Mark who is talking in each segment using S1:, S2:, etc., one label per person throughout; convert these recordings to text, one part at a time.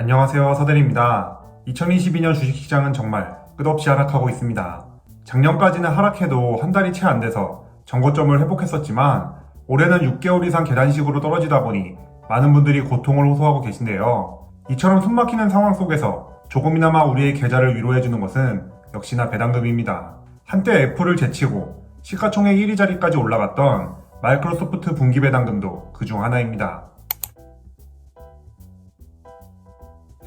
S1: 안녕하세요. 서대리입니다. 2022년 주식시장은 정말 끝없이 하락하고 있습니다. 작년까지는 하락해도 한 달이 채 안 돼서 정고점을 회복했었지만 올해는 6개월 이상 계단식으로 떨어지다 보니 많은 분들이 고통을 호소하고 계신데요. 이처럼 숨막히는 상황 속에서 조금이나마 우리의 계좌를 위로해주는 것은 역시나 배당금입니다. 한때 애플을 제치고 시가총액 1위 자리까지 올라갔던 마이크로소프트 분기 배당금도 그중 하나입니다.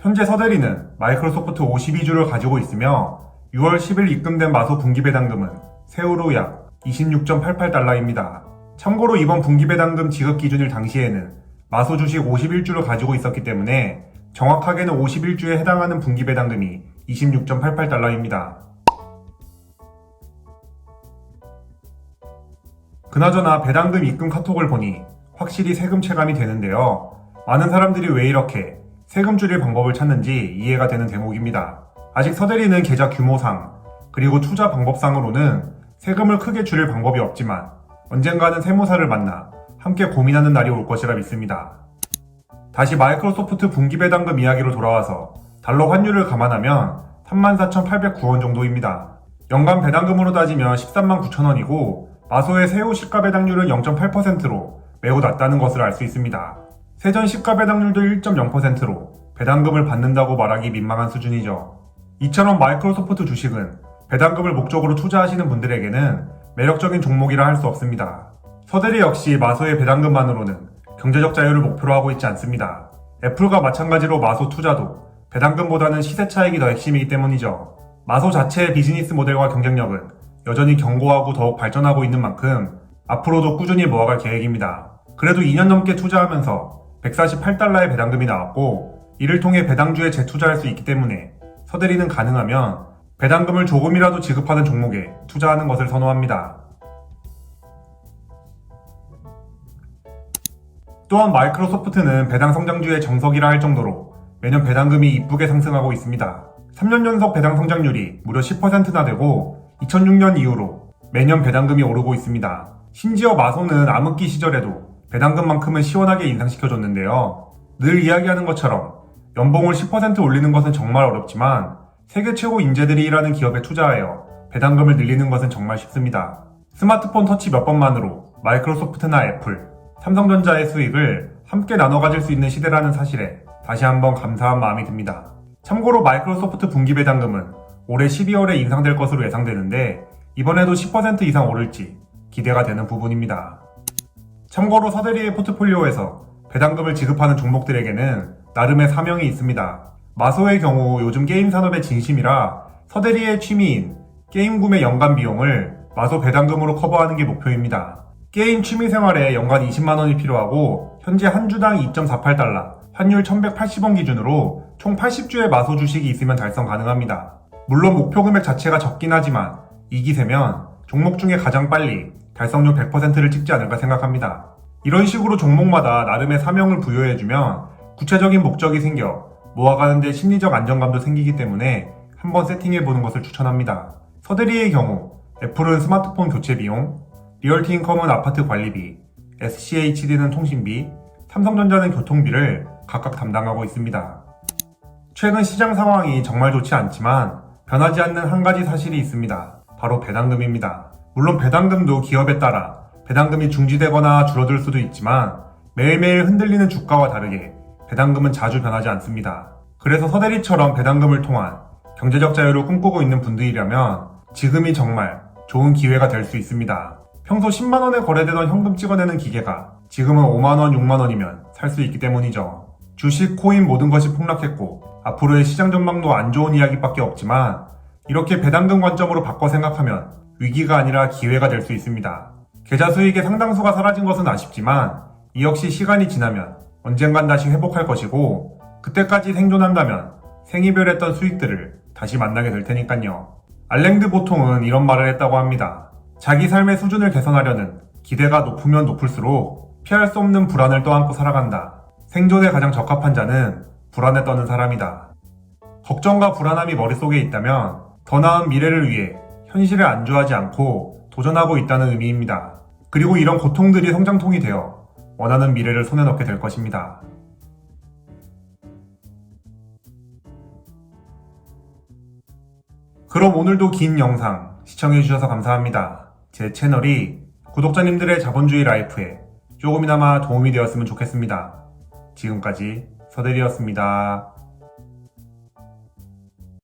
S1: 현재 서대리는 마이크로소프트 52주를 가지고 있으며 6월 10일 입금된 마소 분기 배당금은 세후로 약 26.88달러입니다. 참고로 이번 분기 배당금 지급 기준일 당시에는 마소 주식 51주를 가지고 있었기 때문에 정확하게는 51주에 해당하는 분기 배당금이 26.88달러입니다. 그나저나 배당금 입금 카톡을 보니 확실히 세금 체감이 되는데요. 많은 사람들이 왜 이렇게 세금 줄일 방법을 찾는지 이해가 되는 대목입니다. 아직 서대리는 계좌 규모상 그리고 투자 방법상으로는 세금을 크게 줄일 방법이 없지만 언젠가는 세무사를 만나 함께 고민하는 날이 올 것이라 믿습니다. 다시 마이크로소프트 분기 배당금 이야기로 돌아와서 달러 환율을 감안하면 34,809원 정도입니다. 연간 배당금으로 따지면 13만 9천원이고 마소의 세후 시가 배당률은 0.8%로 매우 낮다는 것을 알 수 있습니다. 세전 시가 배당률도 1.0%로 배당금을 받는다고 말하기 민망한 수준이죠. 이처럼 마이크로소프트 주식은 배당금을 목적으로 투자하시는 분들에게는 매력적인 종목이라 할 수 없습니다. 서대리 역시 마소의 배당금만으로는 경제적 자유를 목표로 하고 있지 않습니다. 애플과 마찬가지로 마소 투자도 배당금보다는 시세 차익이 더 핵심이기 때문이죠. 마소 자체의 비즈니스 모델과 경쟁력은 여전히 견고하고 더욱 발전하고 있는 만큼 앞으로도 꾸준히 모아갈 계획입니다. 그래도 2년 넘게 투자하면서 148달러의 배당금이 나왔고 이를 통해 배당주에 재투자할 수 있기 때문에 서대리는 가능하면 배당금을 조금이라도 지급하는 종목에 투자하는 것을 선호합니다. 또한 마이크로소프트는 배당 성장주의 정석이라 할 정도로 매년 배당금이 이쁘게 상승하고 있습니다. 3년 연속 배당 성장률이 무려 10%나 되고 2006년 이후로 매년 배당금이 오르고 있습니다. 심지어 마소는 암흑기 시절에도 배당금만큼은 시원하게 인상시켜줬는데요. 늘 이야기하는 것처럼 연봉을 10% 올리는 것은 정말 어렵지만 세계 최고 인재들이 일하는 기업에 투자하여 배당금을 늘리는 것은 정말 쉽습니다. 스마트폰 터치 몇 번만으로 마이크로소프트나 애플, 삼성전자의 수익을 함께 나눠 가질 수 있는 시대라는 사실에 다시 한번 감사한 마음이 듭니다. 참고로 마이크로소프트 분기 배당금은 올해 12월에 인상될 것으로 예상되는데 이번에도 10% 이상 오를지 기대가 되는 부분입니다. 참고로 서대리의 포트폴리오에서 배당금을 지급하는 종목들에게는 나름의 사명이 있습니다. 마소의 경우 요즘 게임 산업의 진심이라 서대리의 취미인 게임 구매 연간 비용을 마소 배당금으로 커버하는 게 목표입니다. 게임 취미 생활에 연간 20만원이 필요하고 현재 한 주당 2.48달러, 환율 1180원 기준으로 총 80주의 마소 주식이 있으면 달성 가능합니다. 물론 목표 금액 자체가 적긴 하지만 이 기세면 종목 중에 가장 빨리 달성률 100%를 찍지 않을까 생각합니다. 이런 식으로 종목마다 나름의 사명을 부여해주면 구체적인 목적이 생겨 모아가는데 심리적 안정감도 생기기 때문에 한번 세팅해보는 것을 추천합니다. 서대리의 경우 애플은 스마트폰 교체 비용, 리얼티 인컴은 아파트 관리비, SCHD는 통신비, 삼성전자는 교통비를 각각 담당하고 있습니다. 최근 시장 상황이 정말 좋지 않지만 변하지 않는 한 가지 사실이 있습니다. 바로 배당금입니다. 물론 배당금도 기업에 따라 배당금이 중지되거나 줄어들 수도 있지만 매일매일 흔들리는 주가와 다르게 배당금은 자주 변하지 않습니다. 그래서 서대리처럼 배당금을 통한 경제적 자유를 꿈꾸고 있는 분들이라면 지금이 정말 좋은 기회가 될 수 있습니다. 평소 10만원에 거래되던 현금 찍어내는 기계가 지금은 5만원, 6만원이면 살 수 있기 때문이죠. 주식, 코인 모든 것이 폭락했고 앞으로의 시장 전망도 안 좋은 이야기밖에 없지만 이렇게 배당금 관점으로 바꿔 생각하면 위기가 아니라 기회가 될 수 있습니다. 계좌 수익의 상당수가 사라진 것은 아쉽지만 이 역시 시간이 지나면 언젠간 다시 회복할 것이고 그때까지 생존한다면 생이별했던 수익들을 다시 만나게 될 테니까요. 알랭드 보통은 이런 말을 했다고 합니다. 자기 삶의 수준을 개선하려는 기대가 높으면 높을수록 피할 수 없는 불안을 떠안고 살아간다. 생존에 가장 적합한 자는 불안에 떠는 사람이다. 걱정과 불안함이 머릿속에 있다면 더 나은 미래를 위해 현실을 안주하지 않고 도전하고 있다는 의미입니다. 그리고 이런 고통들이 성장통이 되어 원하는 미래를 손에 넣게 될 것입니다. 그럼 오늘도 긴 영상 시청해주셔서 감사합니다. 제 채널이 구독자님들의 자본주의 라이프에 조금이나마 도움이 되었으면 좋겠습니다. 지금까지 서대리였습니다.